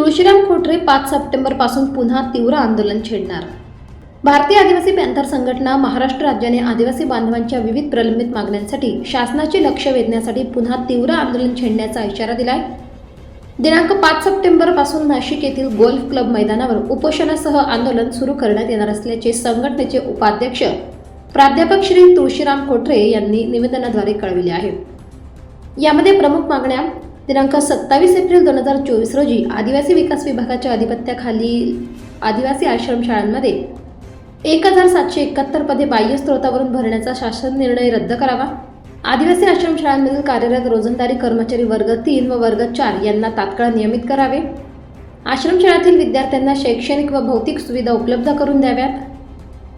तुळशीराम खोटरे पाच सप्टेंबरपासून पुन्हा तीव्र आंदोलन छेडणार. भारतीय आदिवासी पॅन्थर संघटना महाराष्ट्र राज्याने आदिवासी बांधवांच्या विविध प्रलंबित मागण्यांसाठी शासनाचे लक्ष वेधण्यासाठी पुन्हा तीव्र आंदोलन छेडण्याचा इशारा दिलाय. दिनांक पाच सप्टेंबरपासून नाशिक येथील गोल्फ क्लब मैदानावर उपोषणासह आंदोलन सुरू करण्यात येणार असल्याचे संघटनेचे उपाध्यक्ष प्राध्यापक श्री तुळशीराम खोटरे यांनी निवेदनाद्वारे कळविले आहे. यामध्ये प्रमुख मागण्या दिनांक सत्तावीस एप्रिल दोन हजार चोवीस रोजी आदिवासी विकास विभागाच्या अधिपत्याखाली आदिवासी आश्रमशाळांमध्ये एक हजार सातशे एकाहत्तर पदे बाह्य स्त्रोतावरून भरण्याचा शासन निर्णय रद्द करावा. आदिवासी आश्रमशाळांमधील कार्यरत रोजंदारी कर्मचारी वर्ग तीन व वर्ग चार यांना तात्काळ नियमित करावे. आश्रमशाळातील विद्यार्थ्यांना शैक्षणिक व भौतिक सुविधा उपलब्ध करून द्याव्यात.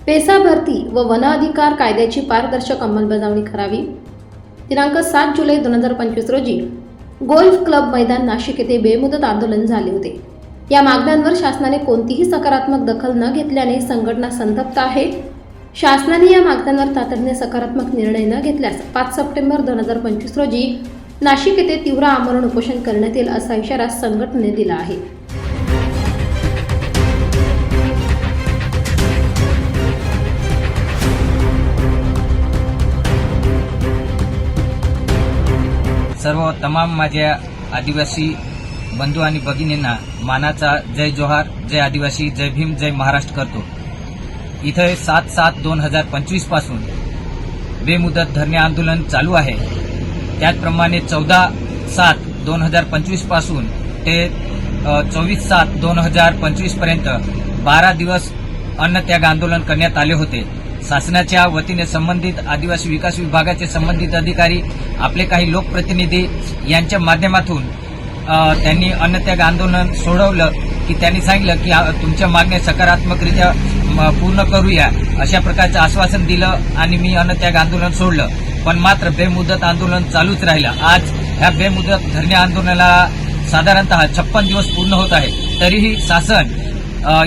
पेसा भरती व वन अधिकार कायद्याची पारदर्शक अंमलबजावणी करावी. दिनांक सात जुलै दोन हजार पंचवीस रोजी गोल्फ क्लब मैदान नाशिक येथे बेमुदत आंदोलन झाले होते. या मागण्यांवर शासनाने कोणतीही सकारात्मक दखल न घेतल्याने संघटना संतप्त आहे. शासनाने या मागण्यांवर तातडीने सकारात्मक निर्णय न घेतल्यास पाच सप्टेंबर दोन हजार पंचवीस रोजी नाशिक येथे तीव्र आमरण उपोषण करण्यात येईल असा इशारा संघटनेने दिला आहे. सर्व तमाम माझ्या आदिवासी बंधू आणि भगिनींना मानाचा जय जोहार जय आदिवासी जय भीम जय महाराष्ट्र करतो. इथं सात सात दोन हजार पंचवीसपासून बेमुदत धरणे आंदोलन चालू आहे. त्याचप्रमाणे चौदा सात दोन हजार पंचवीसपासून ते चोवीस सात दोन हजार पंचवीसपर्यंत बारा दिवस अन्नत्याग आंदोलन करण्यात आले होते. शासनाच्या वतीने संबंधित आदिवासी विकास विभागाचे संबंधित अधिकारी आपले काही लोकप्रतिनिधी यांच्या माध्यमातून त्यांनी अन्नत्याग आंदोलन सोडवलं की त्यांनी सांगितलं की तुमच्या मागण्या सकारात्मकरित्या पूर्ण करूया. अशा प्रकारचं आश्वासन दिलं आणि मी अन्नत्याग आंदोलन सोडलं. पण मात्र बेमुदत आंदोलन चालूच राहिलं. आज ह्या बेमुदत धरणे आंदोलनाला साधारणतः छप्पन दिवस पूर्ण होत आहे तरीही शासन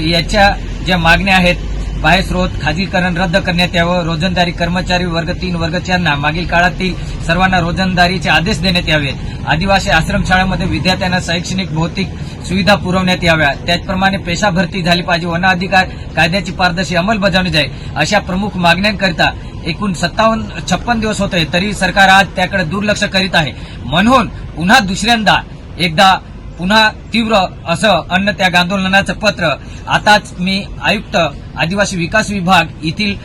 याच्या ज्या मागण्या आहेत बाह्य स्रोत खाजगीकरण रद्द करण्यात यावं. रोजंदारी कर्मचारी वर्ग तीन वर्ग चारना मागील काळातील सर्वांना रोजंदारीचे आदेश देण्यात यावेत आदिवासी आश्रमशाळांमध्ये विद्यार्थ्यांना शैक्षणिक भौतिक सुविधा पुरवण्यात याव्या. त्याचप्रमाणे पेशा भरती झाली पाहिजे. वन अधिकार कायद्याची पारदर्शी अंमलबजावणी जाईल. अशा प्रमुख मागण्यांकरिता एकूण सत्तावन्न छप्पन दिवस होते तरी सरकार आज त्याकडे दुर्लक्ष करीत आहे. म्हणून पुन्हा दुसऱ्यांदा एकदा पुन्हा तीव्र असं अन्न त्याग आंदोलनाचं पत्र. आताच मी आयुक्त आदिवासी विकास विभाग येथील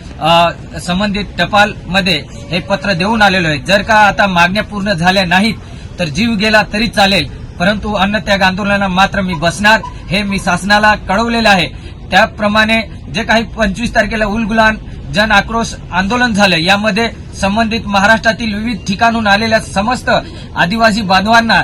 संबंधित टपालमध्ये हे पत्र देऊन आलेलो आहे. जर का आता मागण्या पूर्ण झाल्या नाहीत तर जीव गेला तरी चालेल. परंतु अन्न त्याग आंदोलनात मात्र मी बसणार हे मी शासनाला कळवलेलं आहे. त्याप्रमाणे जे काही पंचवीस तारखेला उलगुलान जन आक्रोश आंदोलन झालं यामध्ये संबंधित महाराष्ट्रातील विविध ठिकाणून आलेल्या समस्त आदिवासी बांधवांना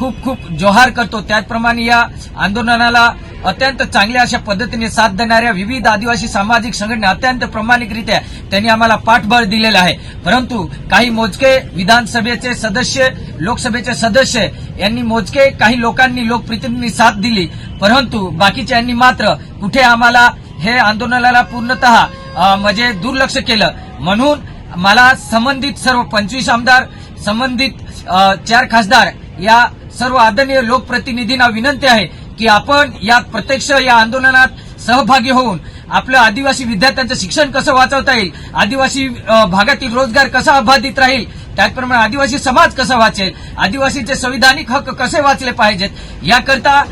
खूप खूप जोहार करतो. त्याचप्रमाणे या आंदोलनाला अत्यंत चांगल्या अशा पद्धतीने साथ देणाऱ्या विविध आदिवासी सामाजिक संघटना अत्यंत प्रामाणिकरित्या त्यांनी आम्हाला पाठबळ दिलेलं आहे. परंतु काही मोजके विधानसभेचे सदस्य लोकसभेचे सदस्य यांनी मोजके काही लोकांनी लोकप्रतिनिधींनी साथ दिली. परंतु बाकीच्यांनी मात्र कुठे आम्हाला हे आंदोलनाला पूर्णतः म्हणजे दुर्लक्ष केलं. म्हणून मला संबंधित सर्व पंचवीस आमदार संबंधित चार खासदार या सर्व आदरणीय लोकप्रतिनिधींना विनंती आहे की आपण यात प्रत्यक्ष या आंदोलनात सहभागी होऊन आपलं आदिवासी विद्यार्थ्यांचं शिक्षण कसं वाचवता येईल आदिवासी भागातील रोजगार कसा अबाधित राहील त्याचप्रमाणे आदिवासी समाज कसा वाचेल आदिवासीचे संविधानिक हक्क कसे वाचले पाहिजेत याकरता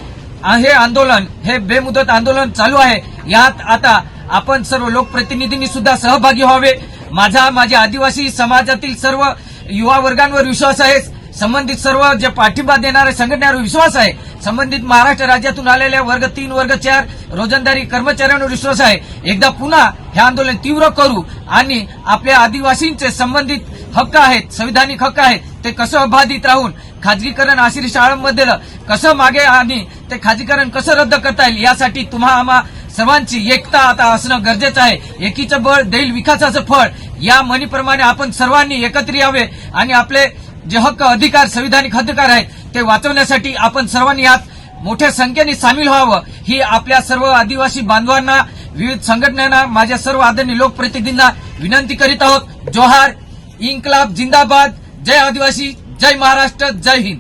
हे आंदोलन हे बेमुदत आंदोलन चालू आहे. यात आता आपण सर्व लोकप्रतिनिधींनी सुद्धा सहभागी व्हावे. माझा माझ्या आदिवासी समाजातील सर्व युवा वर्गांवर विश्वास आहे संबंधित सर्व जे पाठिंबा देणारे संघटनेवर विश्वास आहे. संबंधित महाराष्ट्र राज्यातून आलेल्या वर्ग तीन वर्ग चार रोजंदारी कर्मचाऱ्यांवर विश्वास आहे. एकदा पुन्हा हे आंदोलन तीव्र करू आणि आपल्या आदिवासींचे संबंधित हक्क आहेत संविधानिक हक्क आहेत ते कसं अबाधित राहून खाजगीकरण आशिरी शाळांमध्ये कसं मागे आणि ते खाजगीकरण कसं रद्द करता येईल यासाठी तुम्हा आम्हा सर्वांची एकता आता असणं गरजेचं आहे. एकीचं बळ देईल विकासाचं फळ. या म्हणीप्रमाणे आपण सर्वांनी एकत्र यावे आणि आपले जे हक्क अधिकार संविधानिक अधिकार आहेत ते वाचवण्यासाठी आपण सर्वांनी यात मोठ्या संख्येने सामील व्हावं. ही आपल्या सर्व आदिवासी बांधवांना विविध संघटनांना माझ्या सर्व आदरणीय लोकप्रतिनिधींना विनंती करीत आहोत. जोहार इन्कलाब जिंदाबाद. जय आदिवासी जय महाराष्ट्र जय हिंद.